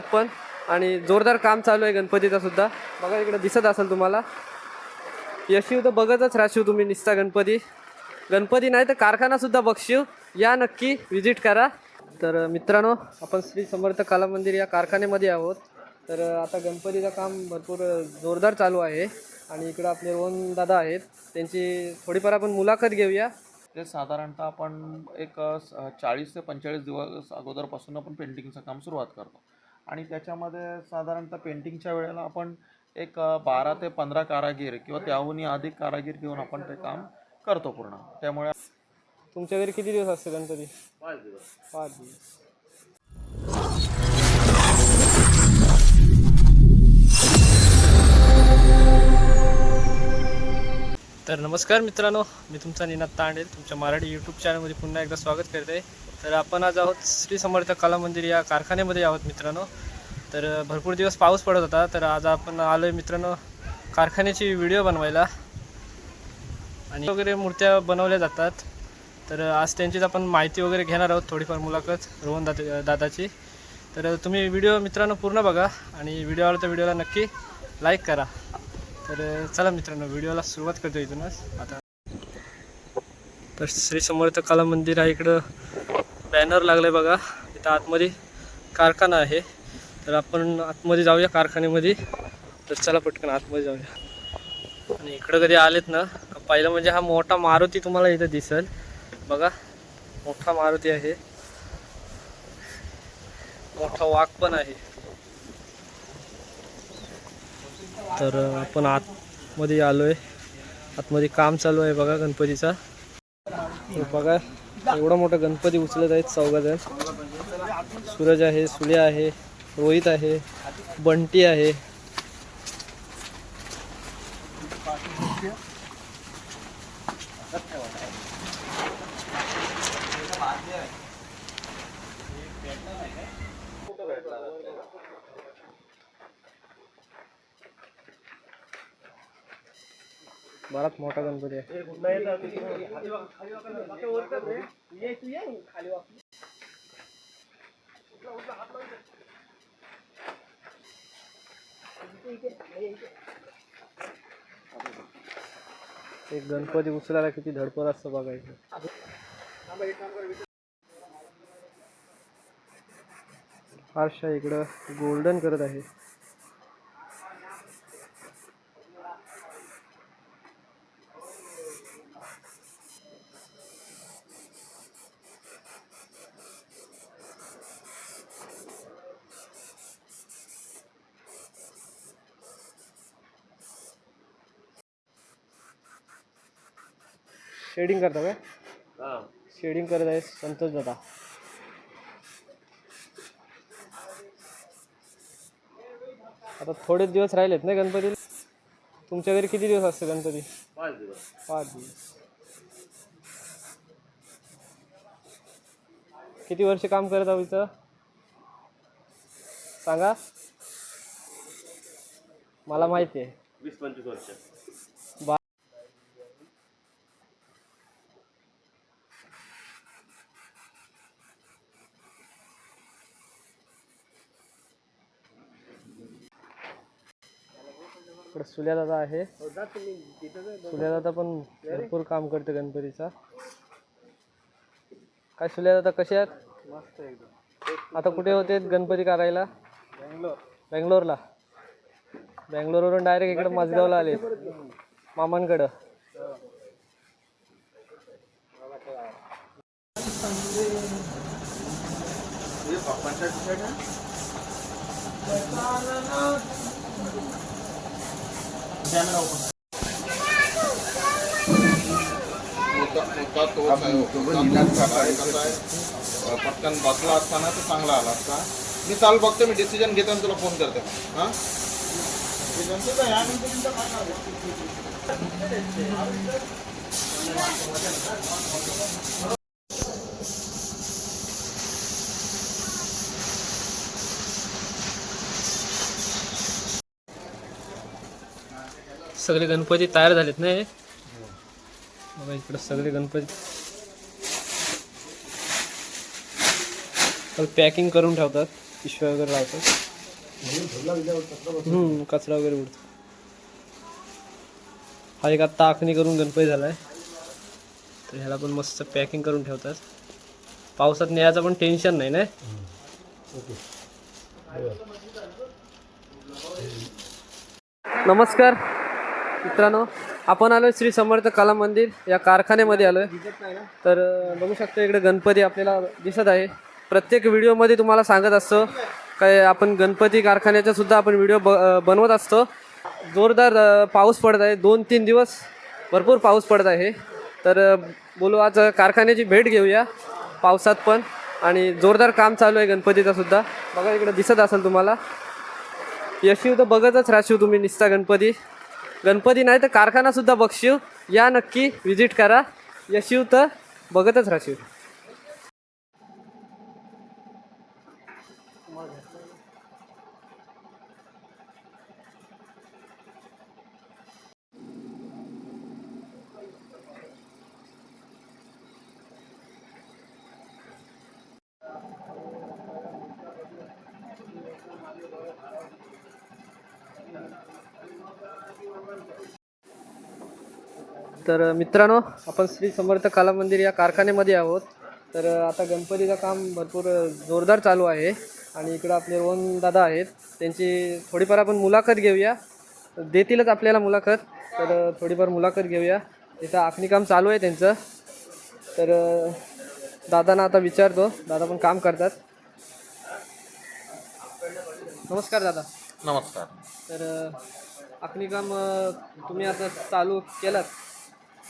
पण. आणि जोरदार काम चालू आहे गणपतीचा सुद्धा. बघा इकडे दिसत असेल तुम्हाला. यशिव तर बघतच राहशीव तुम्ही निसता गणपती. गणपती नाही तर कारखाना सुद्धा बघशिव या नक्की व्हिजिट करा. तर मित्रांनो आपण श्री समर्थ कला मंदिर या कारखान्यामध्ये आहोत. तर आता गणपतीचं काम भरपूर जोरदार चालू आहे. आणि इकडं आपले रोहन दादा आहेत. त्यांची थोडीफार आपण मुलाखत घेऊया. ते साधारणतः आपण एक चाळीस ते पंचेचाळीस दिवस अगोदरपासून आपण पेंटिंगचं काम सुरुवात करतो. आणि त्याच्यामध्ये साधारणतः पेंटिंगच्या वेळेला आपण एक बारा ते पंधरा कारागीर किंवा त्याहूनही अधिक कारागीर घेऊन आपण ते काम करतो पूर्ण. त्यामुळे तुमच्या घरी किती दिवस असते गणपती? पाच दिवस. पाच दिवस. तर नमस्कार मित्रांनो मी तुमचा निनाद तांडेल तुमच्या मराठी यूट्यूब चॅनलमध्ये पुन्हा एकदा स्वागत करते. तर आपण आज आहोत श्री समर्थ कला मंदिर या कारखान्यामध्ये आहोत मित्रांनो. तर भरपूर दिवस पाऊस पडत होता तर आज आपण आलो आहे मित्रांनो कारखान्याची व्हिडिओ बनवायला. आणि वगैरे मूर्त्या बनवल्या जातात. तर आज त्यांचीच आपण माहिती वगैरे घेणार आहोत थोडीफार मुलाखत रोहन दादा दादाची. तर तुम्ही व्हिडिओ मित्रांनो पूर्ण बघा आणि व्हिडिओ आवडला तर व्हिडिओला नक्की लाईक करा. तर चला मित्रांनो व्हिडिओला सुरुवात करतो इथूनच. आता तर श्री समर्थ कला मंदिर आहे इकडं. बॅनर लागलं आहे बघा. इथं आतमध्ये कारखाना आहे. तर आपण आतमध्ये जाऊया कारखान्यामध्ये. तर चला पटकन आतमध्ये जाऊया. आणि इकडं कधी आलेत ना पहिलं म्हणजे हा मोठा मारुती तुम्हाला इथं दिसेल. बघा मोठा मारुती आहे. मोठा वाघ पण आहे. तर आपण आतमध्ये आलो आहे आतमध्ये काम चालू आहे बघा गणपतीचा. तर बघा एवढा मोठा गणपती उचलत आहेत चौघाजण. सूरज आहे सुल्या आहे रोहित आहे बंटी आहे. मोठा गणपती आहे. एक गणपती उचलायला किती धडपड असतं बघायचं. फारशा इकडं गोल्डन करत आहे. शेडिंग करता काय? शेडिंग करत आहे संतोष दादा. आता थोडेच दिवस राहिलेत ना गणपती तुमच्या घरी किती दिवस असते गणपती? पाच दिवस. पाच दिवस. किती वर्ष काम करत आहो इथं? सांगा. मला माहिती आहे. वीस पंचवीस वर्ष बा इकडे सुल्या दादा आहे सुल्या दादा पण भरपूर काम करते गणपतीचा. काय सुल्या दादा कसे आहेत? आता कुठे होते गणपती करायला बेंगलोरला. बेंगलोरवरून डायरेक्ट इकडे माझगावला आले. मामांकडं. मुद्दा तोच आहे. पटकन बसला असताना तर चांगला आला असता. मी चाल बघतो मी डिसिजन घेतो तुला फोन करते हां? सगळे गणपती तयार झालेत ना हे? बघा इकडे सगळे गणपती. पॅकिंग करून ठेवतात पिशव्या वगैरे लावतात. हम्म, कचरा वगैरे उडतो. हा एक ताकणी करून गणपती झाला आहे तर ह्याला पण मस्त पॅकिंग करून ठेवतात. पावसात न्यायचं पण टेन्शन नाही ना? नमस्कार. मित्रांनो आपण आलो श्री समर्थ कला मंदिर या कारखान्यामध्ये आलो तर बघू शकतो इकडे गणपती आपल्याला दिसत आहे. प्रत्येक व्हिडिओमध्ये तुम्हाला सांगत असतो काय आपण गणपती कारखान्याचा सुद्धा आपण व्हिडिओ ब बनवत असतो. जोरदार पाऊस पडत आहे. दोन तीन दिवस भरपूर पाऊस पडत आहे. तर बोलू आज कारखान्याची भेट घेऊया पावसात पण. आणि जोरदार काम चालू आहे गणपतीचा सुद्धा. बघा इकडे दिसत असेल तुम्हाला. यशिव तर बघतच राशिव तुम्ही निसता गणपती. गणपती नाही तर कारखाना सुद्धा बघशीव या नक्की विजिट करा. यशिव तर बघतच राहशील. तर मित्रांनो आपण श्री समर्थ कला मंदिर या कारखान्यामध्ये आहोत. तर आता गणपतीचं काम भरपूर जोरदार चालू आहे आणि इकडं आपले रोहन दादा आहेत. त्यांची थोडीफार आपण मुलाखत घेऊया. देतीलच आपल्याला मुलाखत तर थोडीफार मुलाखत घेऊया. इथं आखणी काम चालू आहे त्यांचं. तर दादांना आता विचारतो. दादा पण काम करतात. नमस्कार दादा. नमस्कार. तर आखणी काम तुम्ही आता चालू केलात.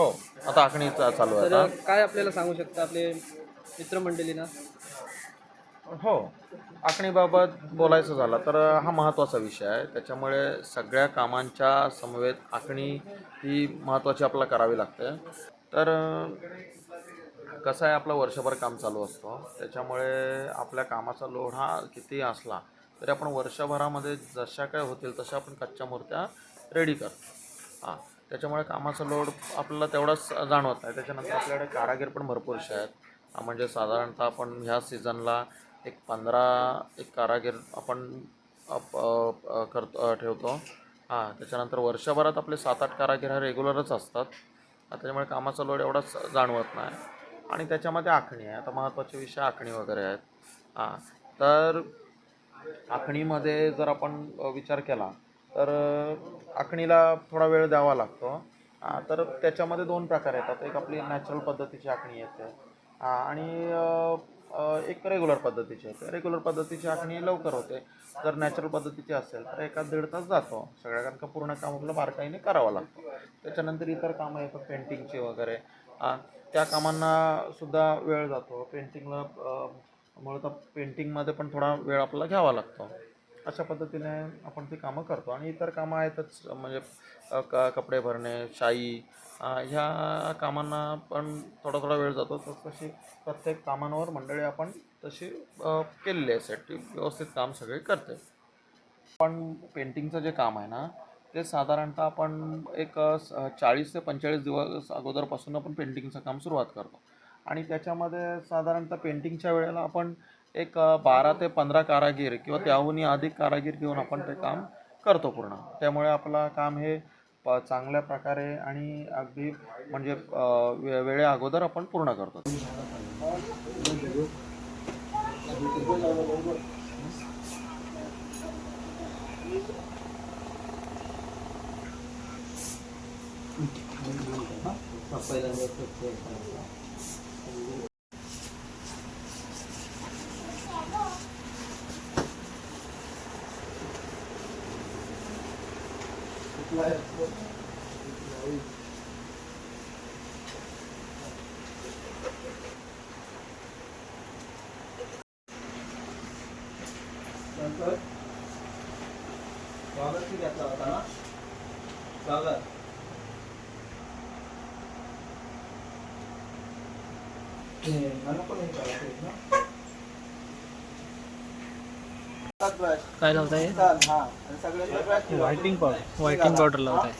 हो आता आखणी चा- चालू आहे तर आता. काय आपल्याला सांगू शकता आपले मित्रमंडळीना? हो आखणीबाबत बोलायचं झालं तर हा महत्त्वाचा विषय आहे. त्याच्यामुळे सगळ्या कामांच्या समवेत आखणी ही महत्त्वाची आपल्याला करावी लागते. तर अं, कसं आहे आपलं वर्षभर काम चालू असतं. त्याच्यामुळे आपल्या कामाचा लोड हा किती असला तरी आपण वर्षभरामध्ये जशा काय होतील तशा आपण कच्च्या मूर्त्या रेडी करतो. हां. त्याच्यामुळे कामाचा लोड आपल्याला तेवढाच जाणवत नाही. त्याच्यानंतर आपल्याकडे कारागीर पण भरपूरसे आहेत. म्हणजे साधारणतः आपण ह्या सीझनला एक पंधरा एक कारागीर आपण अप- करतो ठेवतो. हां त्याच्यानंतर वर्षभरात आपले सात आठ कारागीर हा रेग्युलरच असतात. त्याच्यामुळे कामाचा लोड एवढाच जाणवत नाही. आणि त्याच्यामध्ये आखणी आहे. आता महत्त्वाचे विषय आखणी वगैरे आहेत. हां तर आखणीमध्ये जर आपण विचार केला तर आखणीला थोडा वेळ द्यावा लागतो. तर त्याच्यामध्ये दोन प्रकार येतात. एक आपली नॅचरल पद्धतीची आखणी येते. आणि एक रेग्युलर पद्धतीची येते. रेग्युलर पद्धतीची आखणी लवकर होते. जर नॅचरल पद्धतीची असेल तर एका दीड तास जातो. सगळ्या कारण का पूर्ण काम आपलं बारकाईने करावं लागतं. त्याच्यानंतर इतर कामं येतात पेंटिंगची वगैरे. त्या कामांना सुद्धा वेळ जातो. पेंटिंगला मुळात पेंटिंगमध्ये पण थोडा वेळ आपल्याला घ्यावा लागतो. अशा पद्धतीने आपण ती कामं करतो. आणि इतर कामं आहेतच म्हणजे क कपडे भरणे शाई ह्या कामांना पण थोडा थोडा वेळ जातो. तर तशी प्रत्येक कामांवर मंडळी आपण तशी केलेली आहे सेट व्यवस्थित काम सगळे करते. पण पेंटिंगचं जे काम आहे ना ते साधारणतः आपण एक स- चाळीस ते पंचेचाळीस दिवस अगोदरपासून आपण पेंटिंगचं काम सुरुवात करतो. आणि त्याच्यामध्ये साधारणतः पेंटिंगच्या वेळेला आपण एक बारा ते पंधरा कारागीर किंवा त्याहूनही अधिक कारागीर घेऊन आपण ते काम करतो पूर्ण. त्यामुळे आपलं काम हे प चांगल्या प्रकारे आणि अगदी म्हणजे वे वेळे अगोदर आपण पूर्ण करतो. काय लावताय? व्हायटिंग पावडर व्हायटिंग पावडर लावताय.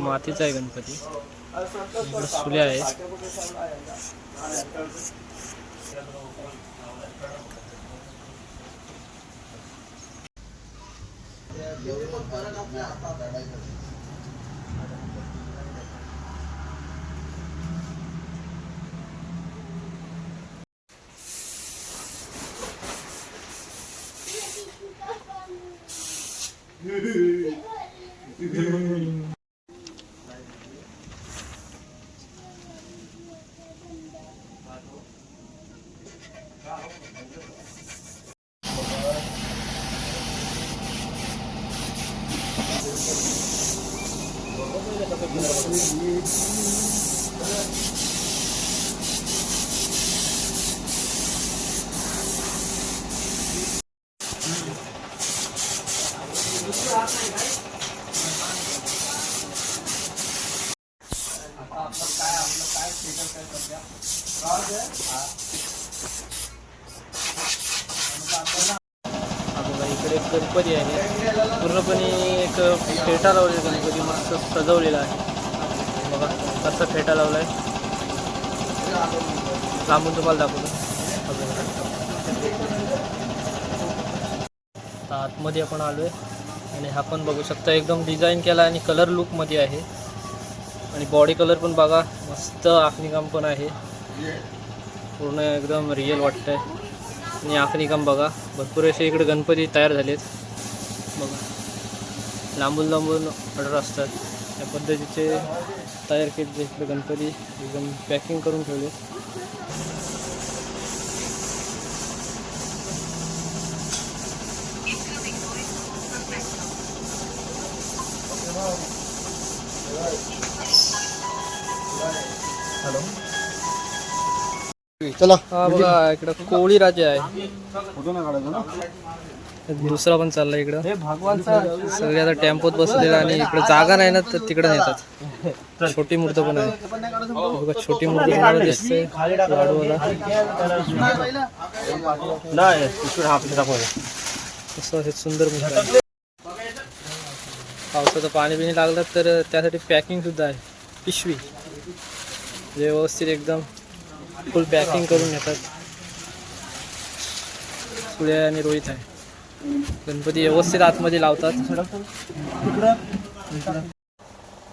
मातीचा आहे गणपती. इकडं सुले आहे हा Продолжение следует... एक गणपती आहे. पूर्णपणे एक फेटा लावलेला गणपती मस्त सजवलेला आहे. बघा कसा फेटा लावला आहे लांबून तुम्हाला दाखवतो. आता आतमध्ये आपण आलो आहे आणि हा पण बघू शकता एकदम डिझाईन केला आणि कलर लुकमध्ये आहे. आणि बॉडी कलर पण बघा मस्त आखणीकाम पण आहे. पूर्ण एकदम रिअल आहे आणि आखणी काम बघा. भरपूर असे इकडे गणपती तयार झालेत. बघा. लांबून लांबून ऑर्डर असतात. त्या पद्धतीचे तयार केले इकडे गणपती. एकदम पॅकिंग करून ठेवले चला. हा बघा इकडं कोळी राजा आहे. दुसरा पण चाललाय इकडं. सगळे आता टेम्पोत बसलेला आणि इकडे जागा नाही ना तर तिकडे नेतात. छोटी मूर्त पण आहे. बघा छोटी मूर्ती तुम्हाला दिसते लाडूवाला. सुंदर मूर्ती आहे. पावसाचं पाणी बिणी लागलं तर त्यासाठी पॅकिंग सुद्धा आहे. पिशवी. जे व्यवस्थित एकदम. फुल पॅकिंग करून येतात. सुळ्या आणि रोहित आहे. गणपती व्यवस्थित आतमध्ये लावतात.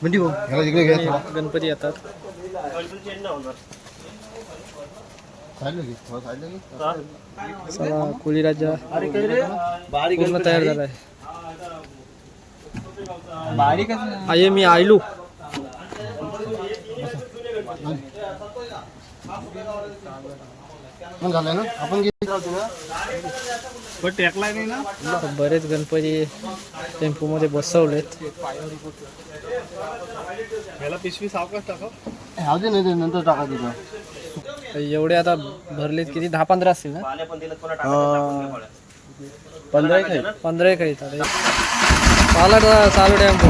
म्हणजे ह्याला इकडे घ्या थोडा. आणि गणपती येतात. साईडला घे थोडा साईडला घे चला कोळी राजा पूर्ण तयार झाला आहे. आहे. मी आयलू. ना? आपण घे आता बरेच गणपती टेम्पोमध्ये बसवलेत. राहू दे नाही ते नंतर टाका तिथं. एवढे आता भरलेत किती? दहा पंधरा असतील ना? पंधरा एक आहे. पंधरा एक चालू चालू टेम्पो.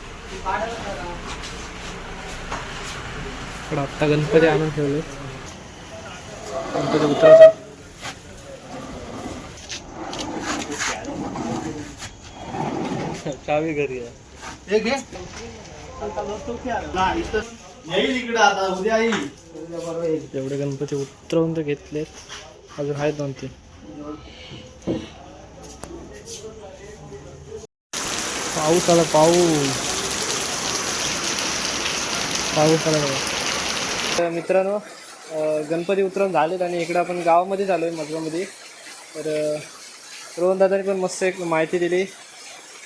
इकडं आत्ता गणपती आणून ठेवले. गणपती उतरवतात. चावी घरी आहे. एक येईल इकडे आता उद्या येईल. एवढे गणपती उतरवून तर घेतलेत. अजून आहेत दोन तीन. पाऊस आला पाऊस. तर मित्रांनो गणपती उतरवून झालेत आणि इकडं आपण गावामध्ये झालो आहे मधवामध्ये तर रोहनदादांनी रोहन दादाने पण मस्त एक माहिती दिली.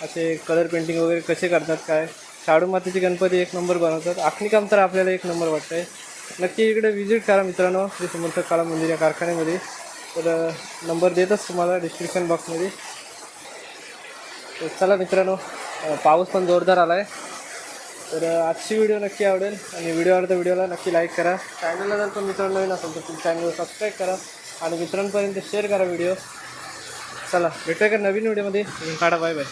असे कलर पेंटिंग वगैरे कसे करतात काय? शाडू मातीचे गणपती एक नंबर बनवतात. आखणी काम तर आपल्याला एक नंबर वाटतंय. नक्की इकडे व्हिजिट करा मित्रांनो श्री समर्थ काळा मंदिर या कारखान्यामध्ये. तर नंबर देतच तुम्हाला डिस्क्रिप्शन बॉक्समध्ये तर चला मित्रांनो पाऊस पण जोरदार आला आहे तर आजची व्हिडिओ नक्की आवडेल आणि व्हिडिओ आवडता व्हिडिओला नक्की लाईक करा. चॅनलला जर पण मित्रांनो नवीन असेल तर तुम्ही चॅनल सबस्क्राईब करा आणि मित्रांपर्यंत शेअर करा व्हिडिओ चला भेटूया का नवीन व्हिडिओमध्ये काढा बाय बाय